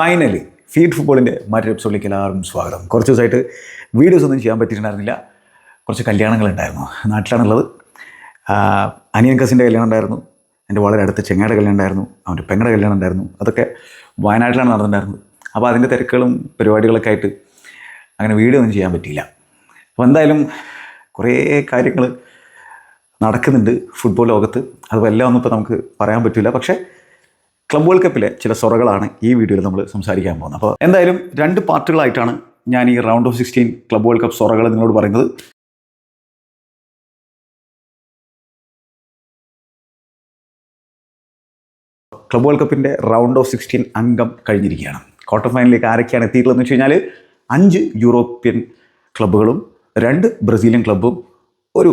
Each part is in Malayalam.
ഫൈനലി ഫീഡ് ഫുട്ബോളിന്റെ മറ്റൊരു എപ്പിസോഡിലേക്ക് എല്ലാവർക്കും സ്വാഗതം. കുറച്ച് ദിവസമായിട്ട് വീഡിയോസ് ഒന്നും ചെയ്യാൻ പറ്റിയിട്ടുണ്ടായിരുന്നില്ല. കുറച്ച് കല്യാണങ്ങൾ ഉണ്ടായിരുന്നു. നാട്ടിലാണുള്ളത്. അനിയൻ കസിന്റെ കല്യാണം ഉണ്ടായിരുന്നു. എന്റെ വളരെ അടുത്ത ചെങ്ങയുടെ കല്യാണം ഉണ്ടായിരുന്നു. അവന്റെ പെങ്ങളുടെ കല്യാണം ഉണ്ടായിരുന്നു. അതൊക്കെ വയനാട്ടിലാണ് നടന്നിട്ടുണ്ടായിരുന്നത്. അപ്പോൾ അതിന്റെ തിരക്കുകളും പരിപാടികളൊക്കെ ആയിട്ട് അങ്ങനെ വീഡിയോ ഒന്നും ചെയ്യാൻ പറ്റിയില്ല. അപ്പോൾ എന്തായാലും കുറേ കാര്യങ്ങൾ നടക്കുന്നുണ്ട്. ഫുട്ബോൾ ലോകത്ത്. അതും എല്ലാം ഒന്നും ഇപ്പോൾ നമുക്ക് പറയാൻ പറ്റില്ല. പക്ഷേ ക്ലബ് വേൾഡ് കപ്പിലെ ചില സ്വറകളാണ് ഈ വീഡിയോയിൽ നമ്മൾ സംസാരിക്കാൻ പോകുന്നത്. അപ്പോൾ എന്തായാലും രണ്ട് പാർട്ടുകളായിട്ടാണ് ഞാൻ ഈ round of sixteen club world cup സ്വറകൾ നിങ്ങളോട് പറയുന്നത്. ക്ലബ് വേൾഡ് കപ്പിന്റെ റൗണ്ട് ഓഫ് സിക്സ്റ്റീൻ അംഗം കഴിഞ്ഞിരിക്കുകയാണ്. ക്വാർട്ടർ ഫൈനലിലേക്ക് ആരൊക്കെയാണ് എത്തിയിട്ടുള്ളതെന്ന് വെച്ച് കഴിഞ്ഞാൽ അഞ്ച് യൂറോപ്യൻ ക്ലബ്ബുകളും രണ്ട് ബ്രസീലിയൻ ക്ലബ്ബും ഒരു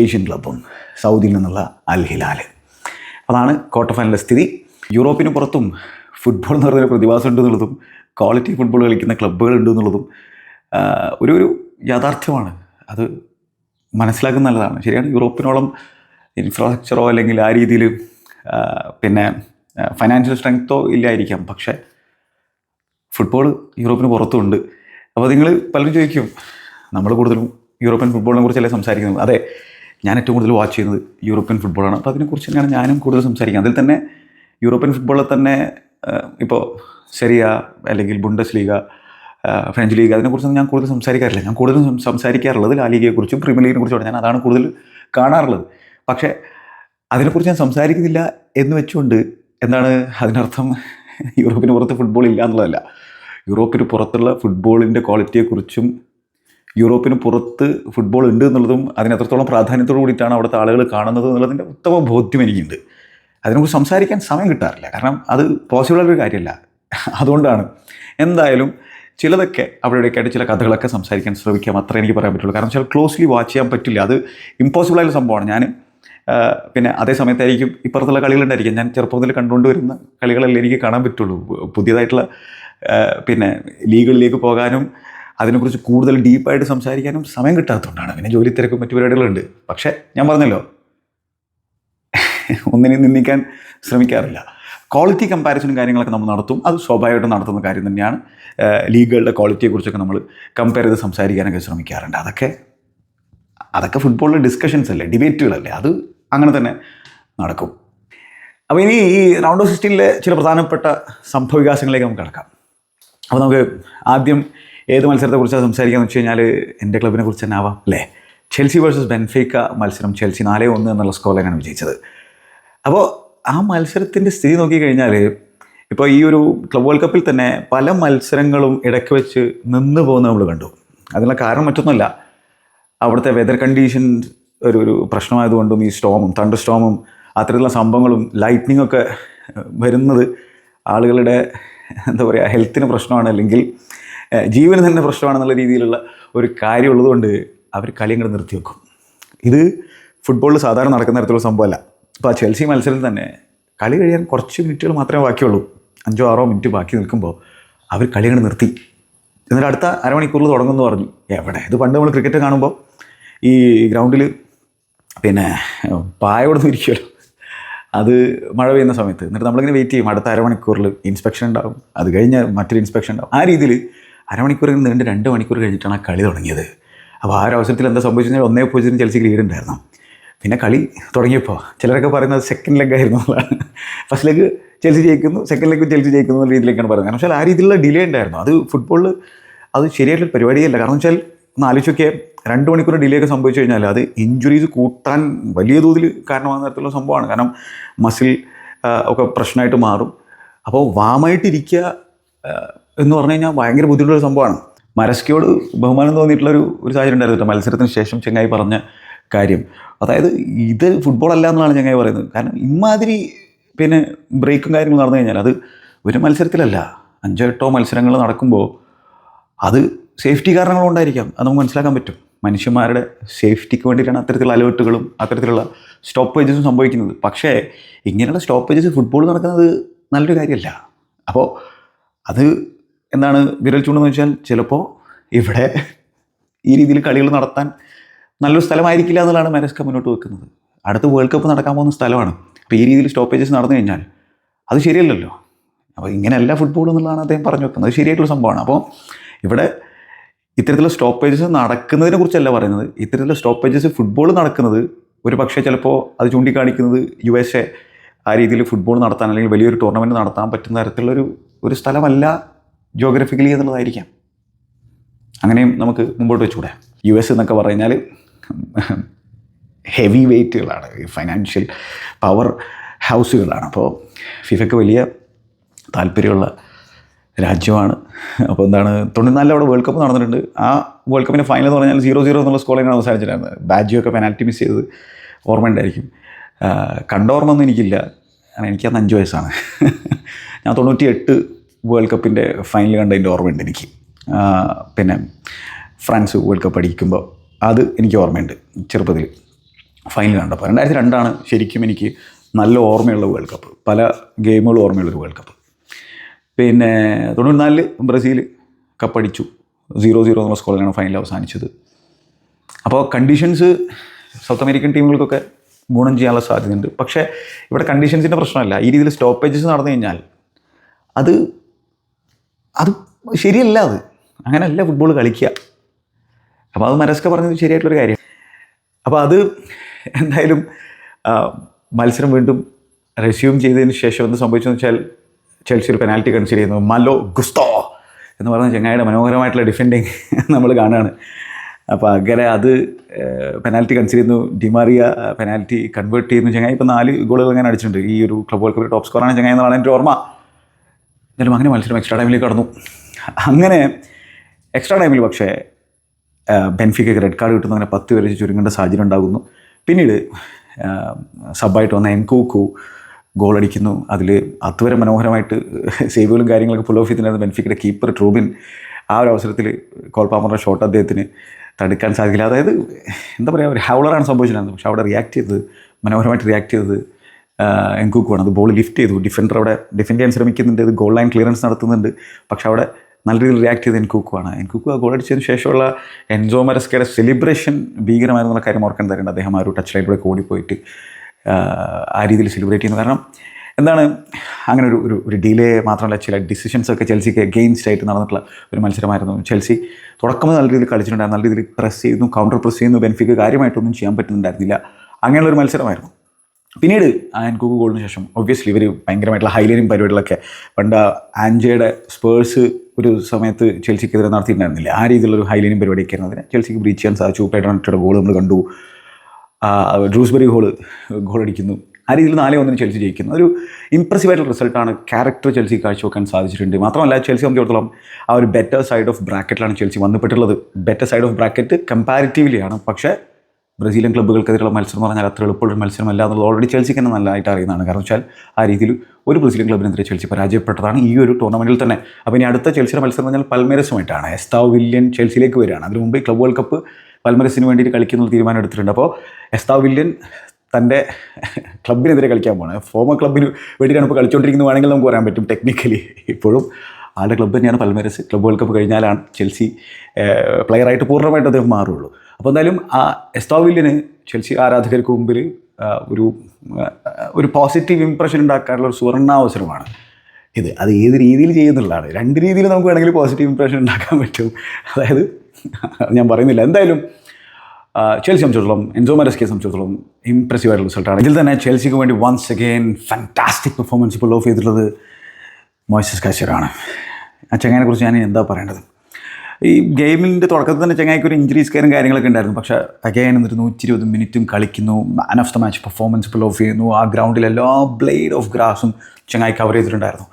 ഏഷ്യൻ ക്ലബ്ബും സൗദിയിൽ നിന്നുള്ള അൽ ഹിലാൽ അതാണ് ക്വാർട്ടർ ഫൈനലിലെ സ്ഥിതി. യൂറോപ്പിന് പുറത്തും ഫുട്ബോൾ എന്ന് പറയുന്ന പ്രതിഭാസം ഉണ്ട് എന്നുള്ളതും ക്വാളിറ്റി ഫുട്ബോൾ കളിക്കുന്ന ക്ലബ്ബുകൾ ഉണ്ട് എന്നുള്ളതും ഒരു ഒരു യാഥാർത്ഥ്യമാണ്. അത് മനസ്സിലാക്കുന്ന നല്ലതാണ്. ശരിയാണ് യൂറോപ്പിനോളം ഇൻഫ്രാസ്ട്രക്ചറോ അല്ലെങ്കിൽ ആ രീതിയിൽ പിന്നെ ഫൈനാൻഷ്യൽ സ്ട്രെങ്ത്തോ ഇല്ലായിരിക്കാം. പക്ഷേ ഫുട്ബോൾ യൂറോപ്പിന് പുറത്തുമുണ്ട്. അപ്പോൾ നിങ്ങൾ പലരും ചോദിക്കും നമ്മൾ കൂടുതലും യൂറോപ്യൻ ഫുട്ബോളിനെ കുറിച്ചല്ലേ സംസാരിക്കുന്നത്? അതെ ഞാൻ ഏറ്റവും കൂടുതൽ വാച്ച് ചെയ്യുന്നത് യൂറോപ്യൻ ഫുട്ബോളാണ് അപ്പോൾ അതിനെക്കുറിച്ച് തന്നെയാണ് ഞാനും കൂടുതൽ സംസാരിക്കുന്നത്. അതിൽ തന്നെ യൂറോപ്യൻ ഫുട്ബോളിൽ തന്നെ ഇപ്പോൾ ശരിയ അല്ലെങ്കിൽ ബുണ്ടസ് ലീഗ ഫ്രഞ്ച് ലീഗ് അതിനെക്കുറിച്ചൊന്നും ഞാൻ കൂടുതൽ സംസാരിക്കാറില്ല. ഞാൻ കൂടുതൽ സംസാരിക്കാറുള്ളത് ലാ ലീഗയെക്കുറിച്ചും പ്രീമിയർ ലീഗിനെ കുറിച്ചും ഞാൻ അതാണ് കൂടുതൽ കാണാറുള്ളത്. പക്ഷേ അതിനെക്കുറിച്ച് ഞാൻ സംസാരിക്കുന്നില്ല എന്ന് വെച്ചുകൊണ്ട് എന്താണ് അതിനർത്ഥം? യൂറോപ്പിന് പുറത്ത് ഫുട്ബോൾ ഇല്ല എന്നുള്ളതല്ല. യൂറോപ്പിന് പുറത്തുള്ള ഫുട്ബോളിന്റെ ക്വാളിറ്റിയെക്കുറിച്ചും യൂറോപ്പിന് പുറത്ത് ഫുട്ബോൾ ഉണ്ട് എന്നുള്ളതും അതിന് എത്രത്തോളം പ്രാധാന്യത്തോടു കൂടിയിട്ടാണ് അവിടുത്തെ ആളുകൾ കാണുന്നത് എന്നുള്ളതിന്റെ ഉത്തമ ബോധ്യം എനിക്കുണ്ട്. അതിനെക്കുറിച്ച് സംസാരിക്കാൻ സമയം കിട്ടാറില്ല. കാരണം അത് പോസിബിളായൊരു കാര്യമല്ല. അതുകൊണ്ടാണ്. എന്തായാലും ചിലതൊക്കെ അവിടെ ഇവിടെയൊക്കെ ആയിട്ട് ചില കഥകളൊക്കെ സംസാരിക്കാൻ ശ്രമിക്കാം. അത്ര എനിക്ക് പറയാൻ പറ്റുള്ളൂ. കാരണം ചില ക്ലോസ്ലി വാച്ച് ചെയ്യാൻ പറ്റില്ല. അത് ഇമ്പോസിബിൾ ആയ സംഭവമാണ്. ഞാൻ പിന്നെ അതേ സമയത്തായിരിക്കും ഇപ്പുറത്തുള്ള കളികളുണ്ടായിരിക്കും ഞാൻ ചെറുപ്പം മുതൽ കണ്ടുകൊണ്ട് വരുന്ന കളികളല്ലേ എനിക്ക് കാണാൻ പറ്റുള്ളൂ. പുതിയതായിട്ടുള്ള പിന്നെ ലീഗുകളിലേക്ക് പോകാനും അതിനെക്കുറിച്ച് കൂടുതൽ ഡീപ്പായിട്ട് സംസാരിക്കാനും സമയം കിട്ടാത്തതുകൊണ്ടാണ്. പിന്നെ ജോലി തിരക്കും മറ്റു പരിപാടികളുണ്ട്. പക്ഷേ ഞാൻ പറഞ്ഞല്ലോ ഒന്നിനെയും നിന്ദിക്കാൻ ശ്രമിക്കാറില്ല. ക്വാളിറ്റി കമ്പാരിസനും കാര്യങ്ങളൊക്കെ നമ്മൾ നടത്തും. അത് സ്വാഭാവികമായിട്ടും നടത്തുന്ന കാര്യം തന്നെയാണ്. ലീഗുകളുടെ ക്വാളിറ്റിയെക്കുറിച്ചൊക്കെ നമ്മൾ കമ്പയർ ചെയ്ത് സംസാരിക്കാനൊക്കെ ശ്രമിക്കാറുണ്ട്. അതൊക്കെ അതൊക്കെ ഫുട്ബോളിലെ ഡിസ്കഷൻസ് അല്ലേ ഡിബേറ്റുകളല്ലേ അത് അങ്ങനെ തന്നെ നടക്കും. അപ്പോൾ ഇനി ഈ റൗണ്ട് ഓഫ് സിക്സ്റ്റീനിലെ ചില പ്രധാനപ്പെട്ട സംഭവവികാസങ്ങളിലേക്ക് നമുക്ക് കിടക്കാം. അപ്പോൾ നമുക്ക് ആദ്യം ഏത് മത്സരത്തെക്കുറിച്ചാണ് സംസാരിക്കാമെന്ന് വെച്ച് കഴിഞ്ഞാൽ എന്റെ ക്ലബിനെ കുറിച്ച് തന്നെ ആവാം അല്ലേ? ചെൽസി വേഴ്സസ് ബെൻഫേക്ക മത്സരം ചെൽസി നാലേ ഒന്ന് എന്നുള്ള സ്കോറിലാണ് വിജയിച്ചത്. അപ്പോൾ ആ മത്സരത്തിന്റെ സ്ഥിതി നോക്കിക്കഴിഞ്ഞാൽ ഇപ്പോൾ ഈ ഒരു ക്ലബ് വേൾഡ് കപ്പിൽ തന്നെ പല മത്സരങ്ങളും ഇടയ്ക്ക് വെച്ച് നിന്ന് പോകുന്നത് നമ്മൾ കണ്ടു. അതിനുള്ള കാരണം മറ്റൊന്നുമല്ല. അവിടുത്തെ വെതർ കണ്ടീഷൻ ഒരു ഒരു പ്രശ്നമായതുകൊണ്ടും ഈ സ്റ്റോമും തണ്ടർ സ്റ്റോമും അത്തരത്തിലുള്ള സംഭവങ്ങളും ലൈറ്റ്നിങ് ഒക്കെ വരുന്നത് ആളുകളുടെ എന്താ പറയുക ഹെൽത്തിന് പ്രശ്നമാണ് അല്ലെങ്കിൽ ജീവന് തന്നെ പ്രശ്നമാണെന്നുള്ള രീതിയിലുള്ള ഒരു കാര്യമുള്ളതുകൊണ്ട് അവർ കളി അങ്ങോട്ട് നിർത്തി വെക്കും ഇത് ഫുട്ബോളിൽ സാധാരണ നടക്കുന്ന തരത്തിലുള്ള സംഭവമല്ല. ഇപ്പോൾ ചെൽസി മത്സരത്തിൽ തന്നെ കളി കഴിയാൻ കുറച്ച് മിനിറ്റുകൾ മാത്രമേ ബാക്കിയുള്ളൂ. അഞ്ചോ ആറോ മിനിറ്റ് ബാക്കി നിൽക്കുമ്പോൾ അവർ കളി അങ്ങോട്ട് നിർത്തി. എന്നിട്ട് അടുത്ത അരമണിക്കൂറിൽ തുടങ്ങുമെന്ന് പറഞ്ഞു. എവിടെ? ഇത് പണ്ട് നമ്മൾ ക്രിക്കറ്റ് കാണുമ്പോൾ ഈ ഗ്രൗണ്ടിൽ പിന്നെ പായ കൊടുത്ത് ഇരിക്കുമല്ലോ അത് മഴ പെയ്യുന്ന സമയത്ത്. എന്നിട്ട് നമ്മളിങ്ങനെ വെയിറ്റ് ചെയ്യും. അടുത്ത അരമണിക്കൂറിൽ ഇൻസ്പെക്ഷൻ ഉണ്ടാകും അത് കഴിഞ്ഞ് മറ്റൊരു ഇൻസ്പെക്ഷൻ ഉണ്ടാവും. ആ രീതിയിൽ അരമണിക്കൂർ നീണ്ട് രണ്ട് മണിക്കൂർ കഴിഞ്ഞിട്ടാണ് കളി തുടങ്ങിയത്. അപ്പോൾ ആ ഒരു അവസരത്തിൽ എന്താ സംഭവിച്ചു കഴിഞ്ഞാൽ ഒന്നേ പൂജ്യത്തിന് ചെൽസിക്ക് ലീഡ് ഉണ്ടായിരുന്നു. പിന്നെ കളി തുടങ്ങിയപ്പോൾ ചിലരൊക്കെ പറയുന്നത് സെക്കൻഡ് ലെഗ് ആയിരുന്നു എന്നുള്ളതാണ് ഫസ്റ്റ് ലെഗ് ചെൽസി ജയിക്കുന്നു സെക്കൻഡ് ലെഗ് ചെൽസി ജയിക്കുന്നു എന്നുള്ള രീതിയിലേക്കാണ് പറയുന്നത്. കാരണം വെച്ചാൽ ആ രീതിയിലുള്ള ഡിലേ ഉണ്ടായിരുന്നു. അത് ഫുട്ബോളിൽ അത് ശരിയായിട്ടുള്ള പരിപാടിയല്ല. കാരണം വെച്ചാൽ ഒന്ന് ആലോചിച്ചൊക്കെ രണ്ട് മണിക്കൂർ ഡിലേ ഒക്കെ സംഭവിച്ചു കഴിഞ്ഞാൽ അത് ഇഞ്ചുറീസ് കൂട്ടാൻ വലിയ തോതിൽ കാരണമാകുന്ന തരത്തിലുള്ള സംഭവമാണ്. കാരണം മസിൽ ഒക്കെ പ്രശ്നമായിട്ട് മാറും. അപ്പോൾ വാമായിട്ടിരിക്കുക എന്ന് പറഞ്ഞു കഴിഞ്ഞാൽ ഭയങ്കര ബുദ്ധിമുട്ടുള്ള സംഭവമാണ്. മരസ്കിയോട് ബഹുമാനം തോന്നിയിട്ടുള്ള ഒരു സാഹചര്യം ഉണ്ടായിരുന്നു മത്സരത്തിന് ശേഷം ചെങ്ങായി പറഞ്ഞ കാര്യം. അതായത് ഇത് ഫുട്ബോൾ അല്ല എന്നാണ് ഞങ്ങൾ പറയുന്നത്. കാരണം ഇമാതിരി പിന്നെ ബ്രേക്കും കാര്യങ്ങളും നടന്നു കഴിഞ്ഞാൽ അത് ഒരു മത്സരത്തിലല്ല. അഞ്ചോ എട്ടോ മത്സരങ്ങൾ നടക്കുമ്പോൾ അത് സേഫ്റ്റി കാരണങ്ങൾ കൊണ്ടായിരിക്കാം അത് നമുക്ക് മനസ്സിലാക്കാൻ പറ്റും. മനുഷ്യന്മാരുടെ സേഫ്റ്റിക്ക് വേണ്ടിയിട്ടാണ് അത്തരത്തിലുള്ള അലേർട്ടുകളും അത്തരത്തിലുള്ള സ്റ്റോപ്പേജസും സംഭവിക്കുന്നത്. പക്ഷേ ഇങ്ങനെയുള്ള സ്റ്റോപ്പേജസ് ഫുട്ബോൾ നടക്കുന്നത് നല്ലൊരു കാര്യമല്ല. അപ്പോൾ അത് എന്താണ് വിരൽ ചൂണ്ടെന്ന് വെച്ചാൽ ചിലപ്പോൾ ഇവിടെ ഈ രീതിയിൽ കളികൾ നടത്താൻ നല്ലൊരു സ്ഥലമായിരിക്കില്ല എന്നുള്ളതാണ് മെനസ്ക മുന്നോട്ട് വെക്കുന്നത്. അടുത്ത വേൾഡ് കപ്പ് നടക്കാൻ പോകുന്ന സ്ഥലമാണ്. അപ്പോൾ ഈ രീതിയിൽ സ്റ്റോപ്പേജസ് നടന്നു കഴിഞ്ഞാൽ അത് ശരിയല്ലല്ലോ. അപ്പോൾ ഇങ്ങനെയല്ല ഫുട്ബോൾ എന്നുള്ളതാണ് അദ്ദേഹം പറഞ്ഞു വെക്കുന്നത്. അത് ശരിയായിട്ടുള്ള സംഭവമാണ്. അപ്പോൾ ഇവിടെ ഇത്തരത്തിലുള്ള സ്റ്റോപ്പേജസ് നടക്കുന്നതിനെ കുറിച്ചല്ല പറയുന്നത്. ഇത്തരത്തിലുള്ള സ്റ്റോപ്പേജസ് ഫുട്ബോൾ നടക്കുന്നത് ഒരു പക്ഷേ ചിലപ്പോൾ അത് ചൂണ്ടിക്കാണിക്കുന്നത് യു എസ് എ ആ രീതിയിൽ ഫുട്ബോൾ നടത്താൻ അല്ലെങ്കിൽ വലിയൊരു ടൂർണമെന്റ് നടത്താൻ പറ്റുന്ന തരത്തിലുള്ളൊരു ഒരു സ്ഥലമല്ല ജോഗ്രഫിക്കലി എന്നുള്ളതായിരിക്കാം. അങ്ങനെയും നമുക്ക് മുമ്പോട്ട് വെച്ചുകൂടെ. യു എസ് എന്നൊക്കെ പറഞ്ഞാൽ ഹെവി വെയ്റ്റുകളാണ് ഫൈനാൻഷ്യൽ പവർ ഹൗസുകളാണ് അപ്പോൾ ഫിഫയ്ക്ക് വലിയ താല്പര്യമുള്ള രാജ്യമാണ്. അപ്പോൾ എന്താണ് തൊണ്ണൂറ്റിനാലിൽ അവിടെ വേൾഡ് കപ്പ് നടന്നിട്ടുണ്ട്. ആ വേൾഡ് കപ്പിന്റെ ഫൈനൽ എന്ന് പറഞ്ഞാൽ സീറോ സീറോ എന്നുള്ള സ്കോറിലാണ് അവസാനിച്ചിട്ടുണ്ടായിരുന്നത്. ബാജിയൊക്കെ പെനാൽറ്റി മിസ് ചെയ്തത് ഓർമ്മയുണ്ടായിരിക്കും ആ, കണ്ട ഒന്നും എനിക്കില്ല. കാരണം എനിക്കന്ന് അഞ്ച് വയസ്സാണ്. ഞാൻ തൊണ്ണൂറ്റി എട്ട് വേൾഡ് കപ്പിന്റെ ഫൈനൽ കണ്ടതിന്റെ ഓർമ്മയുണ്ട് എനിക്ക്. പിന്നെ ഫ്രാൻസ് വേൾഡ് കപ്പ് അടിക്കുമ്പോൾ അത് എനിക്ക് ഓർമ്മയുണ്ട് ചെറുപ്പത്തിൽ ഫൈനൽ കണ്ടപ്പോൾ. രണ്ടായിരത്തി രണ്ടാണ് ശരിക്കും എനിക്ക് നല്ല ഓർമ്മയുള്ള വേൾഡ് കപ്പ് പല ഗെയിമുകളും ഓർമ്മയുള്ളൊരു വേൾഡ് കപ്പ് പിന്നെ തൊണ്ണൂറ്റിനാലിൽ ബ്രസീൽ കപ്പടിച്ചു സീറോ സീറോ എന്നുള്ള സ്കോറിലാണ് ഫൈനൽ അവസാനിച്ചത്. അപ്പോൾ കണ്ടീഷൻസ് സൗത്ത് അമേരിക്കൻ ടീമുകൾക്കൊക്കെ ഗുണം ചെയ്യാനുള്ള സാധ്യതയുണ്ട്. പക്ഷേ ഇവിടെ കണ്ടീഷൻസിന്റെ പ്രശ്നമല്ല. ഈ രീതിയിൽ സ്റ്റോപ്പേജസ് നടന്നു കഴിഞ്ഞാൽ അത് അത് ശരിയല്ല അത്. അങ്ങനെയല്ല ഫുട്ബോൾ കളിക്കുക. അപ്പോൾ അത് മരസ്ക പറഞ്ഞത് ശരിയായിട്ടുള്ളൊരു കാര്യം. അപ്പോൾ അത് എന്തായാലും മത്സരം വീണ്ടും റെസ്യൂം ചെയ്തതിന് ശേഷം എന്ത് സംഭവിച്ചെന്ന് വെച്ചാൽ ചെൽസി പെനാൽറ്റി കൺസിഡർ ചെയ്യുന്നു. മലോ ഗുസ്തോ എന്ന് പറഞ്ഞ ചെങ്ങായിയുടെ മനോഹരമായിട്ടുള്ള ഡിഫെൻഡിങ് നമ്മൾ കാണുകയാണ് അപ്പോൾ അങ്ങനെ അത് പെനാൽറ്റി കൺസിഡർ ചെയ്യുന്നു. ഡിമാറിയ പെനാൽറ്റി കൺവേർട്ട് ചെയ്യുന്നു. ചെങ്ങായി ഇപ്പോൾ നാല് ഗോളുകൾ അങ്ങനെ അടിച്ചിട്ടുണ്ട്. ഈ ഒരു ക്ലബ് വേൾഡ് കപ്പിൽ ടോപ്പ് സ്കോറാണ് ചെങ്ങായി എന്നാണ് എന്റെ ഓർമ്മ. എന്നാലും അങ്ങനെ മത്സരം എക്സ്ട്രാ ടൈമിലേക്ക് കടന്നു. അങ്ങനെ എക്സ്ട്രാ ടൈമിൽ പക്ഷേ ബെൻഫിക്കയ്ക്ക് റെഡ് കാർഡ് കിട്ടുന്ന അങ്ങനെ പത്ത് പേര് ചുരുങ്ങേണ്ട സാഹചര്യം ഉണ്ടാകുന്നു. പിന്നീട് സബായിട്ട് വന്ന എൻകൂക്കു ഗോൾ അടിക്കുന്നു. അതിൽ അതുവരെ മനോഹരമായിട്ട് സേവുകളും കാര്യങ്ങളൊക്കെ പുൾ ഓഫ് ബെൻഫിക്കയുടെ കീപ്പർ ട്രൂബിൻ. ആ ഒരു അവസരത്തിൽ കോൾപാമറുടെ ഷോട്ട് അദ്ദേഹത്തിന് തടുക്കാൻ സാധിക്കില്ല. അതായത് എന്താ പറയുക ഒരു ഹൗളറാണ് സംഭവിച്ചിട്ടുണ്ടായിരുന്നത്. പക്ഷെ അവിടെ റിയാക്ട് ചെയ്തത് മനോഹരമായിട്ട് റിയാക്ട് ചെയ്തത് എൻകൂക്കുവാണ്. അത് ബോൾ ലിഫ്റ്റ് ചെയ്തു. ഡിഫൻഡർ അവിടെ ഡിഫൻഡ് ചെയ്യാൻ ശ്രമിക്കുന്നുണ്ട്. ഇത് ഗോൾ ലൈൻ ക്ലിയറൻസ് നടത്തുന്നുണ്ട്. പക്ഷെ അവിടെ നല്ല രീതിയിൽ റിയാക്ട് ചെയ്ത് എൻകൂക്കുവാണ്. എൻകൂക്കു ആ ഗോൾ അടിച്ചതിന് ശേഷമുള്ള എൻജോ മരസ്കയുടെ സെലിബ്രേഷൻ ഭീകരമായിരുന്നുള്ള കാര്യം ഓർക്കാൻ തരുന്നുണ്ട് അദ്ദേഹം ആ ഒരു ടച്ച് ലൈനിലൂടെ ഓടിപ്പോയിട്ട് ആ, രീതിയിൽ സെലിബ്രേറ്റ് ചെയ്യുന്നു കാരണം എന്താണ് അങ്ങനെ ഒരു ഒരു ഒരു ഡിലേ മാത്രമല്ല ചില ഡിസിഷൻസ് ഒക്കെ ചെൽസിക്ക് അഗെയിൻസ്റ്റ് ആയിട്ട് നടന്നിട്ടുള്ള ഒരു മത്സരമായിരുന്നു ചെൽസി തുടക്കം നല്ല രീതിയിൽ കളിച്ചിട്ടുണ്ടായിരുന്നു. നല്ല രീതിയിൽ പ്രസ് ചെയ്യുന്നു കൗണ്ടർ പ്രസ് ചെയ്യുന്നു. ബെൻഫിക്ക് കാര്യമായിട്ടൊന്നും ചെയ്യാൻ പറ്റുന്നുണ്ടായിരുന്നില്ല. അങ്ങനെയുള്ള ഒരു മത്സരമായിരുന്നു. പിന്നീട് ആൻകുക്ക് ഗോളിന് ശേഷം ഒബ്വിയസ്ലി ഇവർ ഭയങ്കരമായിട്ടുള്ള ഹൈലൈറ്റിംഗ് പരിപാടികളൊക്കെ. പണ്ട് ആൻജയുടെ സ്പേഴ്സ് ഒരു സമയത്ത് ചെൽസിക്കെതിരെ നടത്തിയിട്ടുണ്ടായിരുന്നില്ല. ആ രീതിയിലുള്ള ഒരു ഹൈലൈനും പരിപാടിയൊക്കെ ആയിരുന്നു അതിനെ. ചെൽസിക്ക് ബ്രീച്ച് ചെയ്യാൻ സാധിച്ചു. പെഡ്രോണിറ്റയുടെ ഗോൾ നമ്മൾ കണ്ടു. ഡ്രൂസ്ബെറി ഗോൾ അടിക്കുന്നു. ആ രീതിയിൽ നാലേ ഒന്നിന് ചെൽസി ജയിക്കുന്നു. ഒരു ഇംപ്രസീവ് ആയിട്ടുള്ള റിസൾട്ടാണ് ക്യാരക്ടർ ചെൽസി കാഴ്ചവെക്കാൻ സാധിച്ചിട്ടുണ്ട്. മാത്രമല്ല ചെൽസി സംബന്ധിച്ചിടത്തോളം ആ ഒരു ബെറ്റർ സൈഡ് ഓഫ് ബ്രാക്കറ്റിലാണ് Chelsea വന്നപ്പെട്ടുള്ളത് better side of bracket comparatively ആണ്. പക്ഷേ ബ്രസീലിയൻ ക്ലബ്ബുകൾക്കെതിരെയുള്ള മത്സരം എന്ന് പറഞ്ഞാൽ അത്ര എളുപ്പമുള്ള മത്സരമല്ല എന്നുള്ളത് ഓൾറെഡി ചെൽസിക്ക് തന്നെ നല്ലതായിട്ട് അറിയുന്നതാണ്. കാരണം വെച്ചാൽ ആ രീതിയിൽ ഒരു ബ്രസീലിയൻ ക്ലബിനെതിരെ ചെൽസി പരാജയപ്പെട്ടതാണ് ഈ ഒരു ടൂർണമെന്റിൽ തന്നെ. അപ്പോൾ ഇനി അടുത്ത ചെൽസിയുടെ മത്സരം എന്ന് പറഞ്ഞാൽ പൽമേരസുമായിട്ടാണ്. എസ്താവ് വില്യൻ ചെൽസിയിലേക്ക് വരികയാണ്. അതിന് മുമ്പ് ക്ലബ് വേൾഡ് കപ്പ് പൽമരസിന് വേണ്ടിയിട്ട് കളിക്കുന്ന തീരുമാനം എടുത്തിട്ടുണ്ട്. അപ്പോൾ എസ്താവ് വില്യൻ തന്റെ ക്ലബിനെതിരെ കളിക്കാൻ പോകണം ഫോമർ ക്ലബിന് വേണ്ടിയിട്ടാണ് ഇപ്പോൾ കളിച്ചുകൊണ്ടിരിക്കുന്നത് വേണമെങ്കിൽ നമുക്ക് പറയാൻ പറ്റും ടെക്നിക്കലി ഇപ്പോഴും ആളുടെ ക്ലബ്ബ് തന്നെയാണ് പൽമേരസ്. ക്ലബ് വേൾഡ് കപ്പ് കഴിഞ്ഞാലാണ് ചെൽസി പ്ലെയറായിട്ട് പൂർണമായിട്ട് അദ്ദേഹം മാറുള്ളൂ അപ്പോൾ എന്തായാലും ആ എസ്താവില്യന് ചെൽസി ആരാധകർക്ക് മുമ്പിൽ ഒരു ഒരു പോസിറ്റീവ് ഇമ്പ്രഷൻ ഉണ്ടാക്കാനുള്ള ഒരു സുവർണാവസരമാണ് ഇത്. അത് ഏത് രീതിയിൽ ചെയ്യുന്നുള്ളതാണ്. രണ്ട് രീതിയിൽ നമുക്ക് വേണമെങ്കിൽ പോസിറ്റീവ് ഇമ്പ്രഷൻ ഉണ്ടാക്കാൻ പറ്റും. അതായത് ഞാൻ പറയുന്നില്ല. എന്തായാലും ചെൽസി സംബന്ധിച്ചിടത്തോളം എൻസോ മരസ്കെ സംബന്ധിച്ചിടത്തോളം ഇംപ്രസീവ് ആയിട്ടുള്ള റിസൾട്ടാണ് ഇതിൽ തന്നെ ചെൽസിക്ക് വേണ്ടി വൺസ് അഗെയിൻ ഫാന്റാസ്റ്റിക് പെർഫോമൻസ് ഇപ്പോൾ ഓഫ് ചെയ്തിട്ടുള്ളത് മോയ്സസ് കാശ്യറാണ് ആ ചങ്ങനെക്കുറിച്ച് ഞാൻ എന്താ പറയേണ്ടത്? ഈ ഗെയിമിന്റെ തുടക്കത്തിൽ തന്നെ ചങ്ങായിക്ക് ഒരു ഇഞ്ചുറീസ് കയറും കാര്യങ്ങളൊക്കെ ഉണ്ടായിരുന്നു. പക്ഷേ അഗൈൻ എന്നിട്ട് നൂറ്റി ഇരുപത് മിനിറ്റും കളിക്കുന്നു. Man of the match performance ഇപ്പോൾ ഓഫ് ചെയ്യുന്നു. ആ ഗ്രൗണ്ടിൽ എല്ലാ ബ്ലേഡ് ഓഫ് ഗ്രാസും ചങ്ങായി കവർ ചെയ്തിട്ടുണ്ടായിരുന്നു.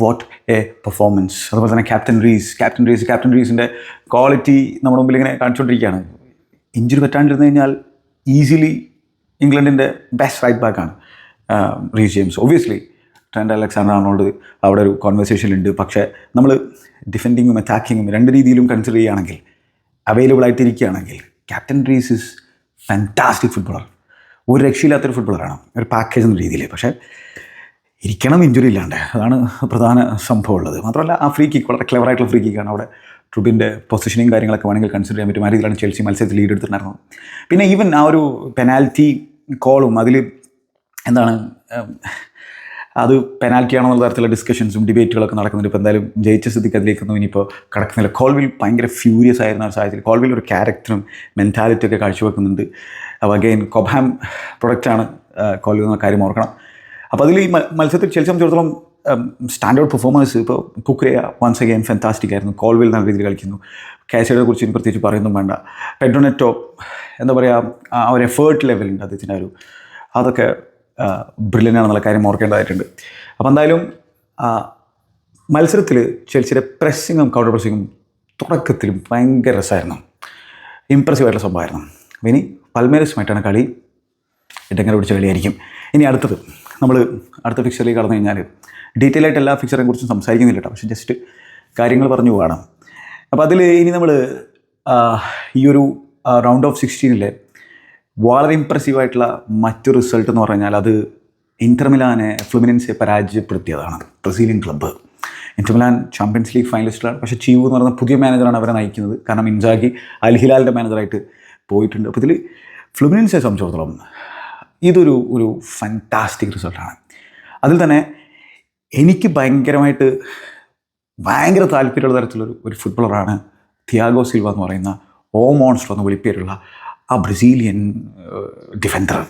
വാട്ട് എ പെർഫോമൻസ് അതുപോലെ തന്നെ captain Reece captain Reece captain റീസിന്റെ quality നമ്മുടെ മുമ്പിൽ ഇങ്ങനെ കാണിച്ചുകൊണ്ടിരിക്കുകയാണ്. ഇഞ്ചുറി പറ്റാണ്ടിരുന്നു കഴിഞ്ഞാൽ ഈസിലി ഇംഗ്ലണ്ടിന്റെ best right ബാക്കാണ് Reece James obviously Trent Alexander ആണോട് അവിടെ ഒരു കോൺവെർസേഷൻ ഉണ്ട്. പക്ഷേ നമ്മൾ ഡിഫെൻഡിങ്ങും അറ്റാക്കിങ്ങും രണ്ട് രീതിയിലും കൺസിഡർ ചെയ്യുകയാണെങ്കിൽ available ആയിട്ടിരിക്കുകയാണെങ്കിൽ captain Reece is fantastic footballer ഒരു രക്ഷയില്ലാത്തൊരു ഫുട്ബോളറാണ് ഒരു പാക്കേജ് എന്ന രീതിയിൽ പക്ഷേ ഇരിക്കണം ഇഞ്ചുറി ഇല്ലാണ്ട്. അതാണ് പ്രധാന സംഭവം ഉള്ളത്. മാത്രമല്ല ആ ഫ്രീ കിക്ക് വളരെ ക്ലെവർ ആയിട്ടുള്ള ഫ്രീ കിക്കാണ് അവിടെ ട്രുബിന്റെ പൊസിഷനിങ് കാര്യങ്ങളൊക്കെ വേണമെങ്കിൽ കൺസിഡർ ചെയ്യാൻ പറ്റും. ആ രീതിയിലാണ് ചെൽസി മത്സരത്തിൽ ലീഡ് എടുത്തിട്ടുണ്ടായിരുന്നത്. പിന്നെ ഈവൻ ആ ഒരു പെനാൽറ്റി കോളും അതിൽ എന്താണ് അത് പെനാൽറ്റി ആണെന്നുള്ള തരത്തിലുള്ള ഡിസ്കഷൻസും ഡിബേറ്റുകളൊക്കെ നടക്കുന്നുണ്ട്. ഇപ്പോൾ എന്തായാലും ജയിച്ച സ്ഥിതിക്ക് അതിലേക്കൊന്നും ഇനിയിപ്പോൾ കടക്കുന്നില്ല. കോൾവിൽ ഭയങ്കര ഫ്യൂരിയസ് ആയിരുന്ന ഒരു സാഹചര്യം. കോൾവിൽ ഒരു ക്യാരക്ടറും മെന്റാലിറ്റി ഒക്കെ കാഴ്ചവെക്കുന്നുണ്ട്. അപ്പോൾ അഗെയിൻ കൊബാം പ്രൊഡക്റ്റാണ് കോൾവിൽ എന്ന കാര്യം ഓർക്കണം. അപ്പോൾ അതിൽ ഈ മത്സരത്തിൽ ചെൽസി സംബന്ധിച്ചിടത്തോളം സ്റ്റാൻഡേർഡ് പെർഫോമൻസ് ഇപ്പോൾ കുക്രയ വൺസ് അഗെയിൻ ഫെന്റാസ്റ്റിക് ആയിരുന്നു. കോൾവിൽ നല്ല രീതിയിൽ കളിക്കുന്നു. കാസയുടെ കുറിച്ച് ഇനി പ്രത്യേകിച്ച് പറയുന്നും വേണ്ട. പെഡ്രോനെറ്റോ എന്താ പറയുക ആ ഒരു എഫേർട്ട് ലെവലുണ്ട് അദ്ദേഹത്തിന്റെ ഒരു അതൊക്കെ ബ്രില്യൻ ആണെന്നുള്ള കാര്യം ഓർക്കേണ്ടതായിട്ടുണ്ട്. അപ്പോൾ എന്തായാലും മത്സരത്തിൽ ചെൽസിയുടെ പ്രസ്സിങ്ങും കൗണ്ടർ പ്രസ്സിങ്ങും തുടക്കത്തിൽ ഭയങ്കര രസമായിരുന്നു ഇമ്പ്രസീവ് ആയിട്ടുള്ള സംഭവമായിരുന്നു. അപ്പോൾ ഇനി പൽമേരസുമായിട്ടാണ് കളി. ഇടങ്ങനെ പിടിച്ച കളിയായിരിക്കും. ഇനി അടുത്തത് നമ്മൾ അടുത്ത ഫിക്സറിലേക്ക് കടന്നു കഴിഞ്ഞാൽ ഡീറ്റെയിൽ ആയിട്ട് എല്ലാ ഫിക്സറിനെ കുറിച്ചും സംസാരിക്കുന്നില്ല കേട്ടോ. പക്ഷേ ജസ്റ്റ് കാര്യങ്ങൾ പറഞ്ഞു പോകണം അപ്പോൾ അതിൽ ഇനി നമ്മൾ ഈ ഒരു റൗണ്ട് ഓഫ് സിക്സ്റ്റീനിലെ വളരെ ഇമ്പ്രസീവ് ആയിട്ടുള്ള മറ്റൊരു റിസൾട്ട് എന്ന് പറഞ്ഞാൽ അത് ഇന്റർമിലാനെ ഫ്ലുമിനൻസെ പരാജയപ്പെടുത്തിയതാണ്. Brazilian club Inter Milan champions league ഫൈനലിസ്റ്റിലാണ് പക്ഷേ ചീവ് എന്ന് പറയുന്ന പുതിയ മാനേജറാണ് അവരെ നയിക്കുന്നത്. കാരണം ഇൻസാഗി അൽഹിലാലിന്റെ മാനേജറായിട്ട് പോയിട്ടുണ്ട്. അപ്പോൾ ഇതിൽ ഫ്ലുമിനൻസെ സംബന്ധിച്ചിടത്തോളം ഇതൊരു ഒരു ഫാന്റാസ്റ്റിക് റിസൾട്ടാണ് അതിൽ തന്നെ എനിക്ക് ഭയങ്കരമായിട്ട് ഭയങ്കര താല്പര്യമുള്ള തരത്തിലൊരു ഒരു ഫുട്ബോളറാണ് തിയാഗോ സിൽവ എന്ന് പറയുന്ന ഓ മോൺസ്റ്റർ എന്ന് വിളിപ്പേരുള്ള ആ ബ്രസീലിയൻ ഡിഫൻഡർ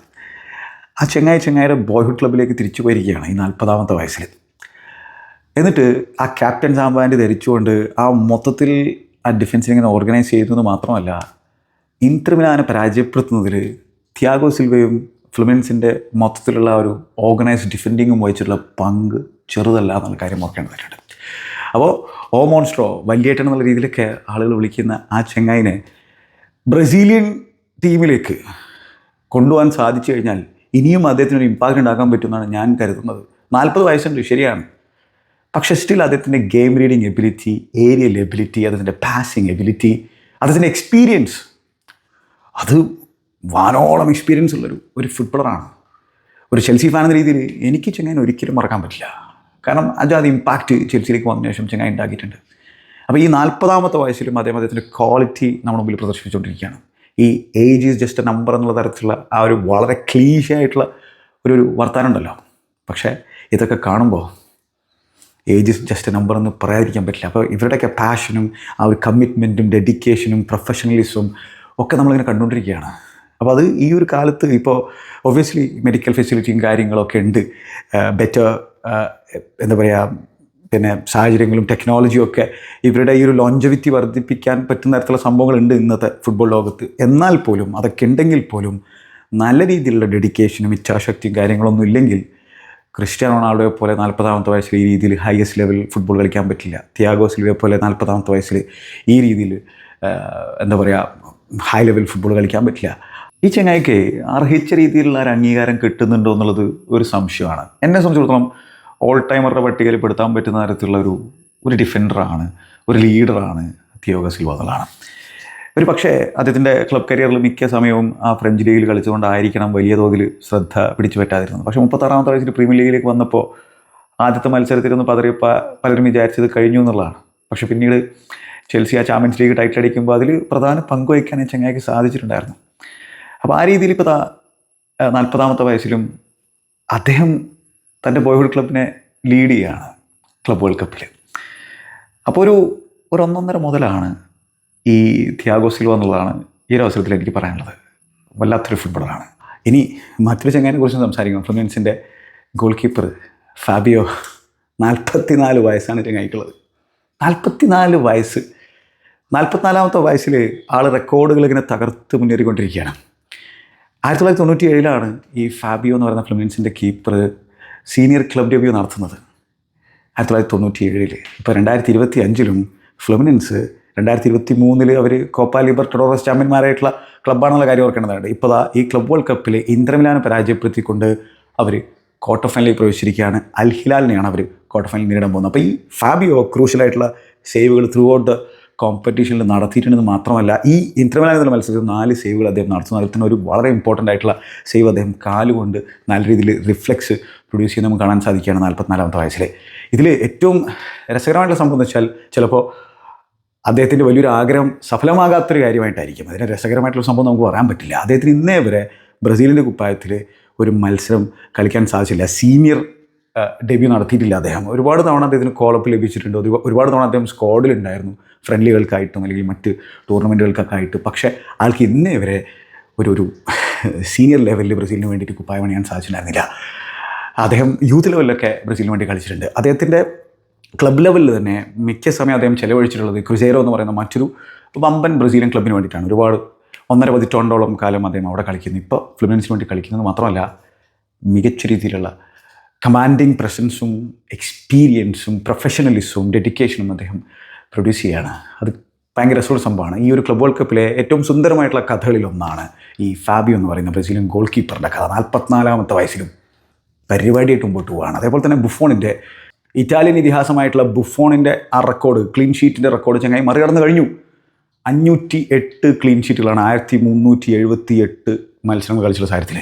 ആ ചെങ്ങായി ചെങ്ങായിയുടെ ബോയ്ഹുഡ് ക്ലബിലേക്ക് തിരിച്ചു പോയിരിക്കുകയാണ് ഈ നാൽപ്പതാമത്തെ വയസ്സിൽ. എന്നിട്ട് ആ ക്യാപ്റ്റൻ സാമ്പാന്റെ ധരിച്ചുകൊണ്ട് ആ മൊത്തത്തിൽ ആ ഡിഫൻസിനെ ഇങ്ങനെ ഓർഗനൈസ് ചെയ്തതെന്ന് മാത്രമല്ല ഇന്റർ മിലാനെ പരാജയപ്പെടുത്തുന്നതിൽ ത്യാഗോ സിൽവയും ഫ്ലുമിൻസിന്റെ മൊത്തത്തിലുള്ള ഒരു ഓർഗനൈസ്ഡ് ഡിഫെൻഡിങ്ങും വഹിച്ചിട്ടുള്ള പങ്ക് ചെറുതല്ല എന്നുള്ള കാര്യം ഓർക്കേണ്ടതായിട്ടുണ്ട് അപ്പോൾ ഓ മോൺസ്ട്രോ വലിയേട്ടൻ എന്നുള്ള രീതിയിലൊക്കെ ആളുകൾ വിളിക്കുന്ന ആ ചെങ്ങായിനെ ബ്രസീലിയൻ ടീമിലേക്ക് കൊണ്ടുപോകാൻ സാധിച്ചു കഴിഞ്ഞാൽ ഇനിയും അദ്ദേഹത്തിന് ഒരു ഇമ്പാക്റ്റ് ഉണ്ടാക്കാൻ പറ്റുമെന്നാണ് ഞാൻ കരുതുന്നത്. നാൽപ്പത് വയസ്സുണ്ട് ശരിയാണ്. പക്ഷേ സ്റ്റിൽ അദ്ദേഹത്തിന്റെ game reading ability aerial ability അദ്ദേഹത്തിന്റെ പാസിങ് എബിലിറ്റി അദ്ദേഹത്തിന്റെ എക്സ്പീരിയൻസ് അത് വാനോളം എക്സ്പീരിയൻസ് ഉള്ളൊരു ഒരു ഫുട്ബോളറാണ് ഒരു ചെൽസി ഫാൻ എന്ന രീതിയിൽ എനിക്ക് ചെങ്ങായി ഒരിക്കലും മറക്കാൻ പറ്റില്ല. കാരണം അത് ഇമ്പാക്റ്റ് ചെൽസിയിലേക്ക് വന്ന ശേഷം ചെങ്ങായി ഉണ്ടാക്കിയിട്ടുണ്ട്. അപ്പോൾ ഈ നാൽപ്പതാമത്തെ വയസ്സിലും അദ്ദേഹം അദ്ദേഹത്തിന്റെ ക്വാളിറ്റി നമ്മുടെ മുമ്പിൽ പ്രദർശിപ്പിച്ചുകൊണ്ടിരിക്കുകയാണ്. ഈ age is just a number എന്നുള്ള തരത്തിലുള്ള ആ ഒരു വളരെ ക്ലീശ ആയിട്ടുള്ള ഒരു ഒരു വർത്താനം ഉണ്ടല്ലോ. പക്ഷേ ഇതൊക്കെ കാണുമ്പോൾ age is just a number എന്ന് പറയാതിരിക്കാൻ പറ്റില്ല. അപ്പോൾ ഇവരുടെയൊക്കെ പാഷനും ആ ഒരു കമ്മിറ്റ്മെന്റും ഡെഡിക്കേഷനും പ്രൊഫഷണലിസവും ഒക്കെ നമ്മളിങ്ങനെ കണ്ടുകൊണ്ടിരിക്കുകയാണ്. അപ്പോൾ അത് ഈ ഒരു കാലത്ത് ഇപ്പോൾ ഒബ്വിയസ്ലി മെഡിക്കൽ ഫെസിലിറ്റിയും കാര്യങ്ങളൊക്കെ ഉണ്ട്. ബെറ്റർ എന്താ പറയുക പിന്നെ സാഹചര്യങ്ങളും ടെക്നോളജിയും ഒക്കെ ഇവരുടെ ഈ ഒരു ലോഞ്ചവിറ്റി വർദ്ധിപ്പിക്കാൻ പറ്റുന്ന തരത്തിലുള്ള സംഭവങ്ങളുണ്ട് ഇന്നത്തെ ഫുട്ബോൾ ലോകത്ത്. എന്നാൽ പോലും അതൊക്കെ ഉണ്ടെങ്കിൽ പോലും നല്ല രീതിയിലുള്ള ഡെഡിക്കേഷനും ഇച്ഛാശക്തിയും കാര്യങ്ങളൊന്നും ഇല്ലെങ്കിൽ ക്രിസ്ത്യാനോ റൊണാൾഡോയെ പോലെ നാൽപ്പതാമത്തെ വയസ്സിൽ ഈ രീതിയിൽ ഹയസ്റ്റ് ലെവൽ ഫുട്ബോൾ കളിക്കാൻ പറ്റില്ല. തിയാഗോ സിൽവയെ പോലെ നാൽപ്പതാമത്തെ വയസ്സിൽ ഈ രീതിയിൽ എന്താ പറയുക ഹൈ ലെവൽ ഫുട്ബോൾ കളിക്കാൻ പറ്റില്ല. ഈ ചെങ്ങായിക്ക് അർഹിച്ച രീതിയിലുള്ള ഒരു അംഗീകാരം കിട്ടുന്നുണ്ടോ എന്നുള്ളത് ഒരു സംശയമാണ്. എന്നെ സംബന്ധിച്ചിടത്തോളം ഓൾ ടൈമറുടെ പട്ടികയിൽ പെടുത്താൻ പറ്റുന്ന തരത്തിലുള്ള ഒരു ഒരു ഡിഫൻഡറാണ് ഒരു ലീഡറാണ് തിയോഗ സിൽവ എന്നുള്ളതാണ്. ഒരു പക്ഷേ അദ്ദേഹത്തിന്റെ ക്ലബ് കരിയറിൽ മിക്ക സമയവും ആ ഫ്രഞ്ച് ലീഗിൽ കളിച്ചുകൊണ്ടായിരിക്കണം വലിയ തോതിൽ ശ്രദ്ധ പിടിച്ചു പറ്റാതിരുന്നത്. പക്ഷേ മുപ്പത്താറാമത്തെ വയസ്സിൽ പ്രീമിയർ ലീഗിലേക്ക് വന്നപ്പോൾ ആദ്യത്തെ മത്സരത്തിലൊന്ന് പതറി പലരും വിചാരിച്ചത് കഴിഞ്ഞു എന്നുള്ളതാണ്. പക്ഷേ പിന്നീട് ചെൽസി ആ ചാമ്പ്യൻസ് ലീഗ് ടൈറ്റിൽ അടിക്കുമ്പോൾ അതിൽ പ്രധാന പങ്ക് വഹിക്കാൻ ചങ്ങായിക്ക് സാധിച്ചിട്ടുണ്ടായിരുന്നു. അപ്പോൾ ആ രീതിയിൽ ഇപ്പോൾ നാൽപ്പതാമത്തെ വയസ്സിലും അദ്ദേഹം തന്റെ ബോയ്ഹുഡ് ക്ലബിനെ ലീഡ് ചെയ്യുകയാണ് ക്ലബ് വേൾഡ് കപ്പിൽ. അപ്പോൾ ഒരു ഒരു ഒന്നൊന്നര മുതലാണ് ഈ ത്യാഗോ സിൽവ എന്നുള്ളതാണ് ഈ ഒരു അവസരത്തിൽ എനിക്ക് പറയാനുള്ളത്. വല്ലാത്തൊരു ഫുട്ബോളറാണ്. ഇനി മറ്റൊരു ചങ്ങാനെ കുറിച്ച് സംസാരിക്കണം ഫ്ലുമിൻസിന്റെ ഗോൾ കീപ്പർ ഫാബിയോ. നാൽപ്പത്തിനാല് വയസ്സാണ് ചങ്ങായിക്കുള്ളത് നാൽപ്പത്തിനാല് വയസ്സ്. നാൽപ്പത്തിനാലാമത്തെ വയസ്സിൽ ആൾ റെക്കോർഡുകൾ ഇങ്ങനെ തകർത്ത് മുന്നേറിക്കൊണ്ടിരിക്കുകയാണ്. ആയിരത്തി തൊള്ളായിരത്തി തൊണ്ണൂറ്റി ഏഴിലാണ് ഈ ഫാബിയോ എന്ന് പറയുന്ന ഫ്ലുമിൻസിന്റെ കീപ്പർ സീനിയർ ക്ലബ് ഡെബ്യൂ നടത്തുന്നത്. ആയിരത്തി തൊള്ളായിരത്തി തൊണ്ണൂറ്റി ഏഴിൽ ഇപ്പോൾ രണ്ടായിരത്തി ഇരുപത്തി അഞ്ചിലും ഫ്ലുമിനൻസ് രണ്ടായിരത്തി ഇരുപത്തി മൂന്നിൽ അവർ കോപ്പ ലിബർട്ടഡോറസ് ചാമ്പ്യന്മാരായിട്ടുള്ള ക്ലബ്ബാണെന്നുള്ള കാര്യം ഓർക്കേണ്ടതുണ്ട്. ഇപ്പോൾ ഈ ക്ലബ് വേൾഡ് കപ്പിൽ ഇന്ദ്രമിലാനെ പരാജയപ്പെടുത്തിക്കൊണ്ട് അവർ ക്വാർട്ടർ ഫൈനലിൽ പ്രവേശിച്ചിരിക്കുകയാണ്. അൽഹിലാലിനെയാണ് അവർ ക്വാർട്ടർ ഫൈനൽ നേരിടാൻ പോകുന്നത്. അപ്പോൾ ഈ ഫാബിയോ ക്രൂഷ്യലായിട്ടുള്ള സേവുകൾ ത്രൂ ഔട്ട് കോമ്പറ്റീഷനിൽ നടത്തിയിട്ടുണ്ടെന്ന് മാത്രമല്ല ഈ എന്നുള്ള മത്സരത്തിൽ നാല് സേവുകൾ അദ്ദേഹം നടത്തുന്നു. അതിൽ തന്നെ ഒരു വളരെ ഇമ്പോർട്ടന്റ് ആയിട്ടുള്ള സേവ് അദ്ദേഹം കാലുകൊണ്ട് നല്ല രീതിയിൽ റിഫ്ലക്സ് പ്രൊഡ്യൂസ് ചെയ്യുന്ന നമുക്ക് കാണാൻ സാധിക്കുകയാണ് നാൽപ്പത്തിനാലാമത്തെ വയസ്സിൽ ഇതിൽ ഏറ്റവും രസകരമായിട്ടുള്ള സംഭവം എന്ന് വെച്ചാൽ ചിലപ്പോൾ അദ്ദേഹത്തിന്റെ വലിയൊരു ആഗ്രഹം സഫലമാകാത്തൊരു കാര്യമായിട്ടായിരിക്കും. അതിന് രസകരമായിട്ടുള്ള സംഭവം നമുക്ക് പറയാൻ പറ്റില്ല. അദ്ദേഹത്തിന് ഇന്നേ വരെ ബ്രസീലിന്റെ കുപ്പായത്തിൽ ഒരു മത്സരം കളിക്കാൻ സാധിച്ചില്ല. സീനിയർ ഡെബ്യൂ നടത്തിയിട്ടില്ല അദ്ദേഹം. ഒരുപാട് തവണ അദ്ദേഹത്തിന് കോളപ്പ് ലഭിച്ചിട്ടുണ്ട്. ഒരു- ഒരുപാട് തവണ അദ്ദേഹം സ്ക്വാഡിലുണ്ടായിരുന്നു ഫ്രണ്ട്ലികൾക്കായിട്ടും അല്ലെങ്കിൽ മറ്റ് ടൂർണമെന്റുകൾക്കൊക്കെ ആയിട്ട് പക്ഷേ ആൾക്ക് ഇന്നേ വരെ ഒരു ഒരു സീനിയർ ലെവലിൽ ബ്രസീലിന് വേണ്ടിയിട്ട് കുപ്പായ പണിയാൻ സാധിച്ചിട്ടുണ്ടായിരുന്നില്ല. അദ്ദേഹം യൂത്ത് ലെവലിലൊക്കെ ബ്രസീലിന് വേണ്ടി കളിച്ചിട്ടുണ്ട്. അദ്ദേഹത്തിന്റെ ക്ലബ് ലെവലിൽ തന്നെ മിക്ക സമയം അദ്ദേഹം ചിലവഴിച്ചിട്ടുള്ളത് ക്രിസേറോ എന്ന് പറയുന്ന മറ്റൊരു വമ്പൻ ബ്രസീലിയൻ ക്ലബിന് വേണ്ടിയിട്ടാണ്. ഒരുപാട് ഒന്നര പതിറ്റാണ്ടോളം കാലം അദ്ദേഹം അവിടെ കളിക്കുന്നു. ഇപ്പോൾ ഫ്ലുമിനൻസിന് വേണ്ടി കളിക്കുന്നത് മാത്രമല്ല മികച്ച രീതിയിലുള്ള കമാൻഡിങ് പ്രസൻസും എക്സ്പീരിയൻസും പ്രൊഫഷണലിസവും ഡെഡിക്കേഷനും അദ്ദേഹം പ്രൊഡ്യൂസ് ചെയ്യുകയാണ് അത് ഭയങ്കര രസമുള്ള സംഭവമാണ്. ഈ ഒരു ക്ലബ് വേൾഡ് കപ്പിലെ ഏറ്റവും സുന്ദരമായിട്ടുള്ള കഥകളിലൊന്നാണ് ഈ ഫാബിയോ എന്ന് പറയുന്ന ബ്രസീലിയൻ ഗോൾ കീപ്പറിന്റെ കഥ. നാൽപ്പത്തിനാലാമത്തെ വയസ്സിലും പരിപാടിയായിട്ട് മുമ്പോട്ട് പോവുകയാണ് അതേപോലെ തന്നെ ബുഫോണിന്റെ ഇറ്റാലിയൻ ഇതിഹാസമായിട്ടുള്ള ബുഫോണിന്റെ ആ റെക്കോർഡ് ക്ലീൻ ഷീറ്റിന്റെ റെക്കോർഡ് ചങ്ങായി മറികടന്ന് കഴിഞ്ഞു. അഞ്ഞൂറ്റി എട്ട് ക്ലീൻ ഷീറ്റുകളാണ് ആയിരത്തി മുന്നൂറ്റി എഴുപത്തി എട്ട് മത്സരങ്ങൾ കളിച്ചുള്ള സാഹചര്യത്തിൽ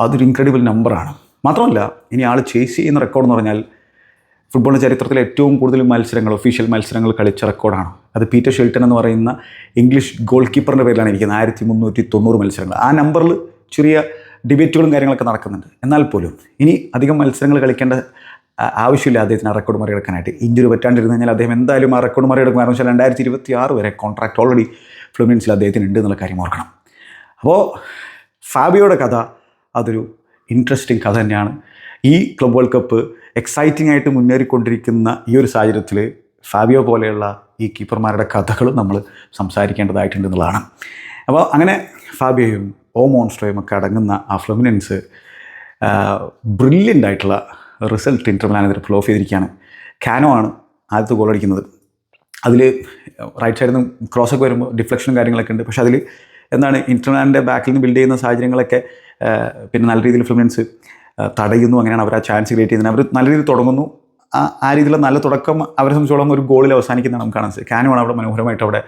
അതൊരു ഇൻക്രെഡിബിൾ നമ്പറാണ് മാത്രമല്ല ഇനി ആൾ ചേസ് ചെയ്യുന്ന റെക്കോർഡ് എന്ന് പറഞ്ഞാൽ ഫുട്ബോളിന്റെ ചരിത്രത്തിൽ ഏറ്റവും കൂടുതൽ മത്സരങ്ങൾ ഒഫീഷ്യൽ മത്സരങ്ങൾ കളിച്ച റെക്കോർഡാണ് അത് പീറ്റർ ഷെൽട്ടൺ എന്ന് പറയുന്ന ഇംഗ്ലീഷ് ഗോൾ കീപ്പറിന്റെ പേരിലാണ് ഇരിക്കുന്നത്. ആയിരത്തി മുന്നൂറ്റി തൊണ്ണൂറ് മത്സരങ്ങൾ. ആ നമ്പറിൽ ചെറിയ ഡിബേറ്റുകളും കാര്യങ്ങളൊക്കെ നടക്കുന്നുണ്ട്. എന്നാൽ പോലും ഇനി അധികം മത്സരങ്ങൾ കളിക്കേണ്ട ആവശ്യമില്ല അദ്ദേഹത്തിന് ആ റെക്കോർഡ് മറികടക്കാനായിട്ട്. ഇഞ്ചുറി പറ്റാണ്ടിരുന്നു കഴിഞ്ഞാൽ അദ്ദേഹം എന്തായാലും ആ റെക്കോർഡ് മറികടക്കും. കാരണം വെച്ചാൽ രണ്ടായിരത്തി ഇരുപത്തി ആറ് വരെ കോൺട്രാക്ട് ഓൾറെഡി ഫ്ലുമിനൻസിൽ അദ്ദേഹത്തിന് ഉണ്ട് എന്നുള്ള കാര്യം ഓർക്കണം. അപ്പോൾ ഫാബിയോയുടെ കഥ അതൊരു ഇൻട്രസ്റ്റിംഗ് കഥ തന്നെയാണ്. ഈ ക്ലബ് വേൾഡ് കപ്പ് എക്സൈറ്റിംഗ് ആയിട്ട് മുന്നേറിക്കൊണ്ടിരിക്കുന്ന ഈ ഒരു സാഹചര്യത്തിൽ ഫാബിയോ പോലെയുള്ള ഈ കീപ്പർമാരുടെ കഥകളും നമ്മൾ സംസാരിക്കേണ്ടതായിട്ടുണ്ട് എന്നുള്ളതാണ്. അപ്പോൾ അങ്ങനെ ഫാബിയോയും ഓ മോൺസ്ട്രോയും ഒക്കെ അടങ്ങുന്ന ആ ഫ്ലമിനൻസ് ബ്രില്യന്റ് ആയിട്ടുള്ള റിസൾട്ട് ഇന്റർമിലാനെതിരെ ഫ്ലോ ചെയ്തിരിക്കുകയാണ്. കാനോ ആണ് ആദ്യത്തെ ഗോൾ അടിക്കുന്നത്. അതിൽ റൈറ്റ് സൈഡിൽ നിന്ന് ക്രോസ് ഒക്കെ വരുമ്പോൾ ഡിഫ്ലക്ഷനും കാര്യങ്ങളൊക്കെ ഉണ്ട്. പക്ഷേ അതിൽ എന്താണ് ഇന്റർമാന്റെ ബാക്കിൽ നിന്ന് ബിൽഡ് ചെയ്യുന്ന സാഹചര്യങ്ങളൊക്കെ പിന്നെ നല്ല രീതിയിൽ ഫിലിമിൻസ് തടയുന്നു. അങ്ങനെയാണ് അവർ ആ ചാൻസ് ക്രിയേറ്റ് ചെയ്യുന്നത്. അവർ നല്ല രീതിയിൽ തുടങ്ങുന്നു. ആ ആ രീതിയിലുള്ള നല്ല തുടക്കം അവരെ സംബന്ധിച്ചോളം ഒരു ഗോളിൽ അവസാനിക്കുന്നതാണ് നമുക്ക് കാണാൻ സാധിക്കും കാനോ ആണ് അവിടെ മനോഹരമായിട്ട് അവിടെ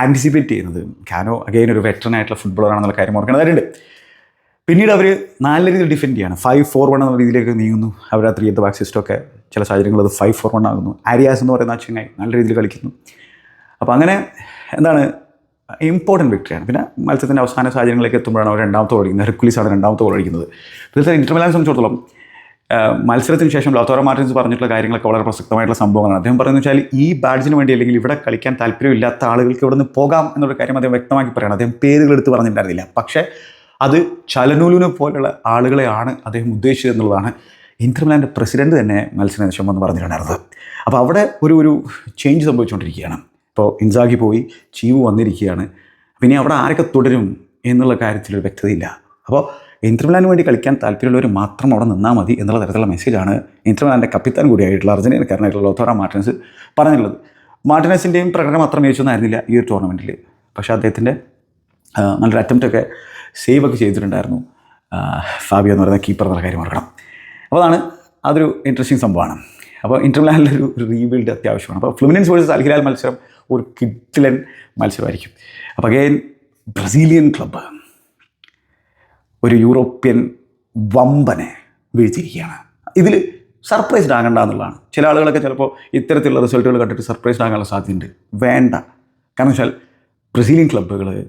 ആന്റിസിപ്പേറ്റ് ചെയ്യുന്നത്. കാനോ അഗെയിൻ ഒരു വെറ്ററൻ ആയിട്ടുള്ള ഫുട്ബോളറാണെന്നുള്ള കാര്യം ഓർക്കേണ്ടതായിട്ടുണ്ട് പിന്നീട് അവർ നല്ല രീതിയിൽ ഡിഫെൻഡ് ചെയ്യാണ്. ഫൈവ് ഫോർ വൺ എന്ന രീതിയിലേക്ക് നീങ്ങുന്നു. അവർ ആ ത്രീ എത്ത് ബാക്ക് സിസ്റ്റമൊക്കെ ചില സാഹചര്യങ്ങളിൽ അത് ഫൈവ് ഫോർ വൺ ആകുന്നു. ആരിയാസ് എന്ന് പറയുന്ന ചെങ്ങായി നല്ല രീതിയിൽ കളിക്കുന്നു. അപ്പോൾ അങ്ങനെ എന്താണ് ഇമ്പോർട്ടന്റ് വിക്ടറിയാണ് പിന്നെ മത്സരത്തിന്റെ അവസാന സാഹചര്യങ്ങളിലേക്ക് എത്തുമ്പോഴാണ് അവർ രണ്ടാമത്തെ ഓടിക്കുന്നത് ഹെർക്കുലീസാണ് രണ്ടാമത്തെ ഓടിക്കുന്നത് തീർച്ചയായും ഇന്റർമലാനെ സംബന്ധിച്ചിടത്തോളം മത്സരത്തിന് ശേഷം ലോത്തോറ മാർട്ടിൻസ് പറഞ്ഞിട്ടുള്ള കാര്യങ്ങളൊക്കെ വളരെ പ്രസക്തമായിട്ടുള്ള സംഭവങ്ങളാണ്. അദ്ദേഹം പറയുന്നത് വെച്ചാൽ ഈ ബാഡ്ജിന് വേണ്ടി അല്ലെങ്കിൽ ഇവിടെ കളിക്കാൻ താല്പര്യമില്ലാത്ത ആളുകൾക്ക് ഇവിടെ നിന്ന് പോകാം എന്നൊരു കാര്യം അദ്ദേഹം വ്യക്തമാക്കി പറയണം അദ്ദേഹം പേരുകൾ എടുത്ത് പറഞ്ഞിട്ടുണ്ടായിരുന്നില്ല. പക്ഷേ അത് ചലനൂലിനെ പോലുള്ള ആളുകളെയാണ് അദ്ദേഹം ഉദ്ദേശിച്ചത് എന്നുള്ളതാണ് ഇന്റർമിലാന്റെ പ്രസിഡന്റ് തന്നെ മത്സര ശേഷം വന്ന് പറഞ്ഞിട്ടുണ്ടായിരുന്നത്. അപ്പോൾ അവിടെ ഒരു ഒരു ചേഞ്ച് സംഭവിച്ചുകൊണ്ടിരിക്കുകയാണ്. ഇപ്പോൾ ഇൻസാഗി പോയി ചീവ് വന്നിരിക്കുകയാണ്. പിന്നെ അവിടെ ആരൊക്കെ തുടരും എന്നുള്ള കാര്യത്തിൽ വ്യക്തതയില്ല. അപ്പോൾ ഇന്റർമിലാന് വേണ്ടി കളിക്കാൻ താല്പര്യമുള്ളവർ മാത്രം അവിടെ നിന്നാൽ മതി എന്നുള്ള തരത്തിലുള്ള മെസ്സേജാണ് ഇന്റർമിലാന്റെ കപ്പിത്താൻ കൂടിയായിട്ടുള്ള അർജന്റീനക്കാരനായിട്ടുള്ള ലോത്തോറ മാർട്ടിനസ് പറഞ്ഞിട്ടുള്ളത്. മാർട്ടിനസിന്റെയും പ്രകടനം അത്ര മികച്ചൊന്നായിരുന്നില്ല ഈ ഒരു ടൂർണമെന്റിൽ പക്ഷേ അദ്ദേഹത്തിന്റെ നല്ലൊരു അറ്റംപ്റ്റൊക്കെ സേവ് ഒക്കെ ചെയ്തിട്ടുണ്ടായിരുന്നു. ഫാബിയോ എന്ന് പറയുന്ന കീപ്പർ എന്നുള്ള കാര്യം ഓർക്കണം. അപ്പോൾ അതാണ് അതൊരു ഇൻട്രസ്റ്റിംഗ് സംഭവമാണ്. അപ്പോൾ ഇന്റർമിലാനിലൊരു ഒരു റീബിൽഡ് അത്യാവശ്യമാണ്. അപ്പോൾ ഫ്ലുമിനൻസ് വേഴ്സസ് അൽഹിലാൽ മത്സരം ഒരു കിഡിലൻ മത്സരമായിരിക്കും. അപ്പോൾ അഗെയിൻ ബ്രസീലിയൻ ക്ലബ്ബ് ഒരു യൂറോപ്യൻ വമ്പനെ വീഴ്ത്തിയിരിക്കുകയാണ് ഇതിൽ സർപ്രൈസ്ഡ് ആകണ്ട എന്നുള്ളതാണ്. ചില ആളുകളൊക്കെ ചിലപ്പോൾ ഇത്തരത്തിലുള്ള റിസൾട്ടുകൾ കണ്ടിട്ട് സർപ്രൈസ്ഡ് ആകാനുള്ള സാധ്യതയുണ്ട്. വേണ്ട. കാരണം വെച്ചാൽ ബ്രസീലിയൻ ക്ലബ്ബുകൾ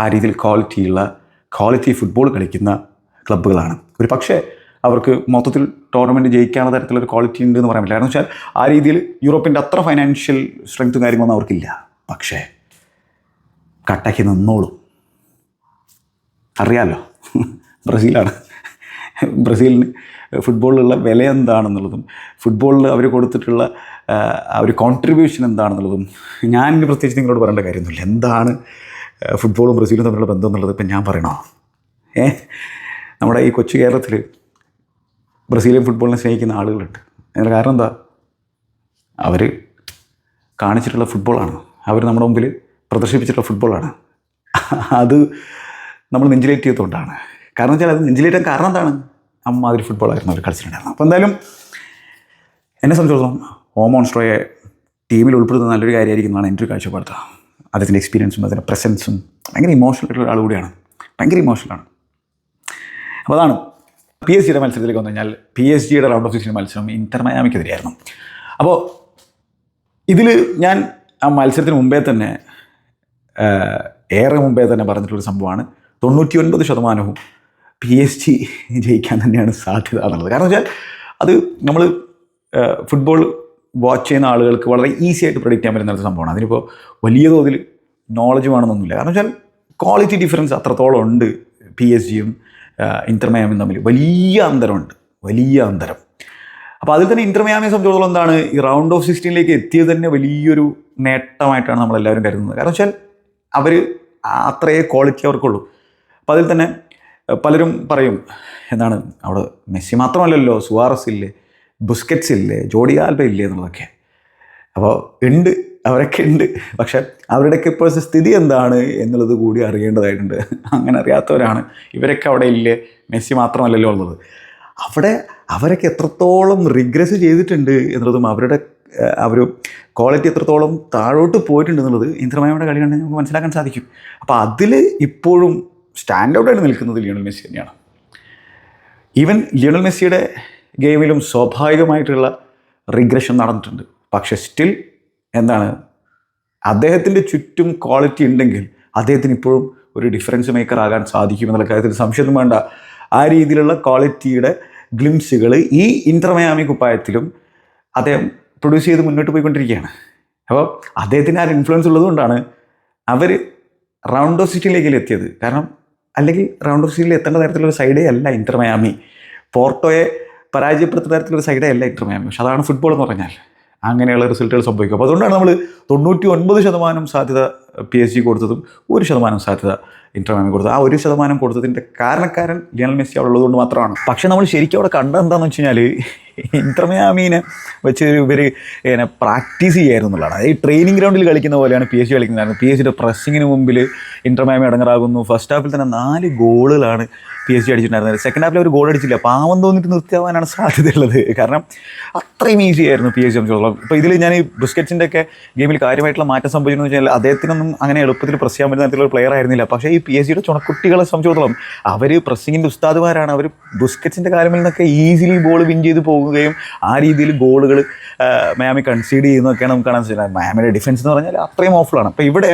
ആ രീതിയിൽ ക്വാളിറ്റിയുള്ള ക്വാളിറ്റി ഫുട്ബോൾ കളിക്കുന്ന ക്ലബ്ബുകളാണ് ഒരു പക്ഷേ അവർക്ക് മൊത്തത്തിൽ ടൂർണമെന്റ് ജയിക്കാനുള്ള തരത്തിലൊരു ക്വാളിറ്റി ഉണ്ട് എന്ന് പറയാൻ പറ്റില്ല. കാരണം വെച്ചാൽ ആ രീതിയിൽ യൂറോപ്പിന്റെ അത്ര ഫൈനാൻഷ്യൽ സ്ട്രെങ്ത്തും കാര്യങ്ങളൊന്നും അവർക്കില്ല. പക്ഷേ കട്ടയ്ക്ക് നിന്നോളും. അറിയാമല്ലോ ബ്രസീലാണ്. ബ്രസീലിന് ഫുട്ബോളിലുള്ള വില എന്താണെന്നുള്ളതും ഫുട്ബോളിൽ അവർ കൊടുത്തിട്ടുള്ള ആ, ഒരു കോൺട്രിബ്യൂഷൻ എന്താണെന്നുള്ളതും ഞാൻ പ്രത്യേകിച്ച് നിങ്ങളോട് പറയേണ്ട കാര്യമൊന്നുമില്ല. എന്താണ് ഫുട്ബോളും ബ്രസീലും തമ്മിലുള്ള ബന്ധം എന്നുള്ളത് ഇപ്പം ഞാൻ പറയണോ? ഏ? നമ്മുടെ ഈ കൊച്ചു കേരളത്തിൽ ബ്രസീലിയൻ ഫുട്ബോളിനെ സ്നേഹിക്കുന്ന ആളുകളുണ്ട്. അതിന് കാരണം എന്താ? അവർ കാണിച്ചിട്ടുള്ള ഫുട്ബോളാണ്. അവർ നമ്മുടെ മുമ്പിൽ പ്രദർശിപ്പിച്ചിട്ടുള്ള ഫുട്ബോളാണ്. അത് നമ്മൾ നെഞ്ചിലേറ്റ് ചെയ്തുകൊണ്ടാണ് കാരണം വെച്ചാൽ അത് നെഞ്ചിലേറ്റാൻ കാരണം എന്താണ്? അമ്മാതിരി ഫുട്ബോളായിരുന്നു അവർ കളിച്ചിട്ടുണ്ടായിരുന്നത്. അപ്പോൾ എന്തായാലും എന്നെ സംബന്ധിച്ചിടത്തോളം ഓൺസ്ട്രോയെ ടീമിൽ ഉൾപ്പെടുത്തുന്ന നല്ലൊരു കാര്യമായിരിക്കുന്നതാണ് എന്റെ ഒരു കാഴ്ചപ്പാട്. അദ്ദേഹത്തിന്റെ എക്സ്പീരിയൻസും അതിന്റെ പ്രസൻസും ഭയങ്കര ഇമോഷണൽ ആയിട്ടുള്ള ഒരാൾ കൂടിയാണ്. ഭയങ്കര ഇമോഷണലാണ് അപ്പോൾ അതാണ് പി എസ് ജിയുടെ മത്സരത്തിലേക്ക് വന്നു കഴിഞ്ഞാൽ പി എസ് ജിയുടെ റൗണ്ട് ഓഫ് സിക്സ്റ്റീൻ മത്സരം ഇന്റർ മയാമിക്കെതിരെയായിരുന്നു അപ്പോൾ ഇതിൽ ഞാൻ ആ മത്സരത്തിന് മുമ്പേ തന്നെ ഏറെ മുമ്പേ തന്നെ പറഞ്ഞിട്ടുള്ളൊരു സംഭവമാണ്. തൊണ്ണൂറ്റി ഒൻപത് ശതമാനവും പി എസ് ജി ജയിക്കാൻ തന്നെയാണ് സാധ്യത എന്നുള്ളത്. കാരണം വെച്ചാൽ അത് നമ്മൾ ഫുട്ബോൾ വാച്ച് ചെയ്യുന്ന ആളുകൾക്ക് വളരെ ഈസി ആയിട്ട് പ്രൊഡിക്റ്റ് ചെയ്യാൻ പറ്റുന്ന ഒരു സംഭവമാണ്. അതിനിപ്പോൾ വലിയ തോതിൽ നോളജ് വേണമെന്നൊന്നുമില്ല. കാരണം വെച്ചാൽ ക്വാളിറ്റി ഡിഫറൻസ് അത്രത്തോളം ഉണ്ട് പി എസ് ജിയും ഇന്റർമയാമിയും തമ്മിൽ വലിയ അന്തരമുണ്ട്. വലിയ അന്തരം. അപ്പോൾ അതിൽ തന്നെ ഇന്റർമയാമിയെ സംബന്ധിച്ചിടത്തോളം എന്താണ്? ഈ റൗണ്ട് ഓഫ് സിക്സ്റ്റീനിലേക്ക് എത്തിയത് തന്നെ വലിയൊരു നേട്ടമായിട്ടാണ് നമ്മളെല്ലാവരും കരുതുന്നത്. കാരണം വെച്ചാൽ അവർ അത്രയേ ക്വാളിറ്റി അവർക്കുള്ളൂ. അപ്പോൾ അതിൽ തന്നെ പലരും പറയും എന്താണ്? അവിടെ മെസ്സി മാത്രമല്ലല്ലോ സുവാറസ് ഇല്ലേ ബുസ്കറ്റ്സ് ഇല്ലേ ജോഡി ആൽബ ഇല്ലേ എന്നുള്ളതൊക്കെ. അപ്പോൾ ഉണ്ട് അവരൊക്കെ ഉണ്ട്. പക്ഷെ അവരുടെയൊക്കെ ഇപ്പോഴത്തെ സ്ഥിതി എന്താണ് എന്നുള്ളത് കൂടി അറിയേണ്ടതായിട്ടുണ്ട്. അങ്ങനെ അറിയാത്തവരാണ്. ഇവരൊക്കെ അവിടെ ഇല്ലേ? മെസ്സി മാത്രമല്ലല്ലോ ഉള്ളത്. അവിടെ അവരൊക്കെ എത്രത്തോളം റിഗ്രസ് ചെയ്തിട്ടുണ്ട് എന്നുള്ളതും അവരുടെ അവർ ക്വാളിറ്റി എത്രത്തോളം താഴോട്ട് പോയിട്ടുണ്ട് എന്നുള്ളത് ഇന്ദ്രമയയുടെ കളി കണ്ടെങ്കിൽ നമുക്ക് മനസ്സിലാക്കാൻ സാധിക്കും. അപ്പോൾ അതിൽ ഇപ്പോഴും സ്റ്റാൻഡ് ഔട്ടായിട്ട് നിൽക്കുന്നത് ലിയോണൽ മെസ്സി തന്നെയാണ്. ഈവൻ ലിയണൽ മെസ്സിയുടെ ഗെയിമിലും സ്വാഭാവികമായിട്ടുള്ള റിഗ്രഷൻ നടന്നിട്ടുണ്ട്. പക്ഷേ സ്റ്റിൽ എന്താണ്? അദ്ദേഹത്തിന്റെ ചുറ്റും ക്വാളിറ്റി ഉണ്ടെങ്കിൽ അദ്ദേഹത്തിന് ഇപ്പോഴും ഒരു ഡിഫറൻസ് മേക്കർ ആകാൻ സാധിക്കും എന്നുള്ള കാര്യത്തിൽ സംശയം വേണ്ട. ആ രീതിയിലുള്ള ക്വാളിറ്റിയുടെ ഗ്ലിംസുകൾ ഈ ഇന്റർമയാമി കുപ്പായത്തിലും അദ്ദേഹം പ്രൊഡ്യൂസ് ചെയ്ത് മുന്നോട്ട് പോയിക്കൊണ്ടിരിക്കുകയാണ്. അപ്പോൾ അദ്ദേഹത്തിന് ആ ഇൻഫ്ലുവൻസ് ഉള്ളതുകൊണ്ടാണ് അവർ റൗണ്ട് ഓഫ് സിറ്റിയിലേക്ക് എത്തിയത്. കാരണം അല്ലെങ്കിൽ റൗണ്ട് ഓഫ് സിറ്റിയിൽ എത്തേണ്ട തരത്തിലുള്ള സൈഡേ അല്ല ഇന്റർമയാമി പോർട്ടോയെ പരാജയപ്പെടുത്തുന്ന തരത്തിലുള്ള സൈഡേ അല്ല ഇന്റർമയാമി പക്ഷെ അതാണ് ഫുട്ബോൾ എന്ന് പറഞ്ഞാൽ. അങ്ങനെയുള്ള റിസൾട്ടുകൾ സംഭവിക്കും. അപ്പോൾ അതുകൊണ്ടാണ് നമ്മൾ തൊണ്ണൂറ്റി ഒൻപത് ശതമാനം സാധ്യത പി എസ് ജി കൊടുത്തതും ഒരു ശതമാനം സാധ്യത ഇന്റർമാമി കൊടുത്തത്. ആ ഒരു ശതമാനം കൊടുത്തതിന്റെ കാരണക്കാരൻ ലിയണൽ മെസ്സി അവിടെ ഉള്ളതുകൊണ്ട് മാത്രമാണ്. പക്ഷേ നമ്മൾ ശരിക്കും അവിടെ കണ്ടത് എന്താണെന്ന് വെച്ച് കഴിഞ്ഞാൽ ഇന്റർമയാമീനെ വെച്ച് ഇവർ ഇങ്ങനെ പ്രാക്ടീസ് ചെയ്യായിരുന്നു എന്നുള്ളതാണ്. ഈ ട്രെയിനിങ് ഗ്രൗണ്ടിൽ കളിക്കുന്ന പോലെയാണ് പി എസ് ജി കളിക്കുന്നത്. പി എസ് ജിയുടെ പ്രസ്സിങ്ങിന് മുമ്പിൽ അടങ്ങാറാകുന്നു. അടങ്ങറാകുന്നു ഫസ്റ്റ് ഹാഫിൽ തന്നെ നാല് ഗോളുകളാണ് പി എസ് ജി അടിച്ചിട്ടുണ്ടായിരുന്നത്. സെക്കൻഡ് ഹാഫിൽ ഒരു ഗോൾ അടിച്ചില്ല. പാവം തോന്നിട്ട് നിർത്തിയാവാനാണ് സാധ്യതയുള്ളത്. കാരണം അത്രയും ഈസി ആയിരുന്നു പി എസ് ജി സംബന്ധിച്ചോളം ഇപ്പോൾ ഇതിൽ ഞാൻ ഈ ബിസ്ക്കറ്റ്സിന്റെ ഒക്കെ ഗെയിമിൽ കാര്യമായിട്ടുള്ള മാറ്റം സംഭവിച്ചെന്ന് വെച്ചാൽ അദ്ദേഹത്തിനൊന്നും അങ്ങനെ എളുപ്പത്തിൽ പ്രസ് ചെയ്യാൻ പറ്റുന്ന തരത്തിലുള്ള പ്ലെയർ ആയിരുന്നില്ല. പക്ഷേ ഈ പി എസ് ജിയുടെ ചുണക്കുട്ടികളെ സംബന്ധിച്ചിടത്തോളം അവർ പ്രസ്സിങ്ങിന്റെ ഉസ്താദുമാരാണ്. അവർ ബുസ്ക്കറ്റ്സിന്റെ കാര്യങ്ങളിൽ നിന്നൊക്കെ ഈസിലി ബോൾ വിൻ ചെയ്ത് പോകുകയും ആ രീതിയിൽ ഗോളുകൾ മാമി കൺസീഡ് ചെയ്യുന്നതൊക്കെയാണ് നമുക്ക് കാണാൻ സാധിക്കുന്നത്. മാമിന്റെ ഡിഫൻസ് എന്ന് പറഞ്ഞാൽ അത്രയും ഓഫുള്ളാണ് അപ്പോൾ ഇവിടെ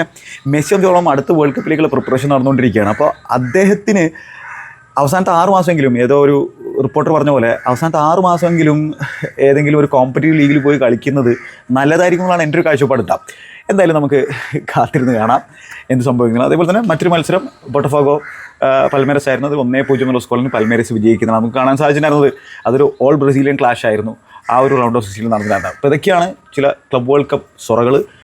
മെസ്സി സംബന്ധിച്ചോളം അടുത്ത വേൾഡ് കപ്പിലേക്കുള്ള പ്രിപ്പറേഷൻ നടന്നുകൊണ്ടിരിക്കുകയാണ്. അപ്പോൾ അദ്ദേഹത്തിന് അവസാനത്തെ ആറ് മാസമെങ്കിലും ഏതോ ഒരു റിപ്പോർട്ടർ പറഞ്ഞ പോലെ അവസാനത്തെ ആറ് മാസമെങ്കിലും ഏതെങ്കിലും ഒരു കോമ്പറ്റീവ് ലീഗിൽ പോയി കളിക്കുന്നത് നല്ലതായിരിക്കും എന്നാണ് എന്റെ ഒരു കാഴ്ചപ്പാട് എന്തായാലും നമുക്ക് കാത്തിരുന്ന് കാണാം എന്ത് സംഭവിക്കുന്നത് അതേപോലെ തന്നെ മറ്റൊരു മത്സരം ബൊട്ടഫോഗോ പൽമേരസ് ആയിരുന്നു അത് ഒന്നേ പൂജ്യം എന്നുള്ള സ്കോളിന് പൽമേരസ് വിജയിക്കുന്നത് നമുക്ക് കാണാൻ സാധിച്ചിട്ടുണ്ടായിരുന്നത് അതൊരു ഓൾ ബ്രസീലിയൻ ക്ലാഷ് ആയിരുന്നു. ആ ഒരു റൗണ്ട് ഓഫ് സിക്സ്റ്റീൻ നടന്നിട്ടുണ്ടായിരുന്നു അപ്പോൾ ഇതൊക്കെയാണ് ചില ക്ലബ് വേൾഡ് കപ്പ് സൊറകൾ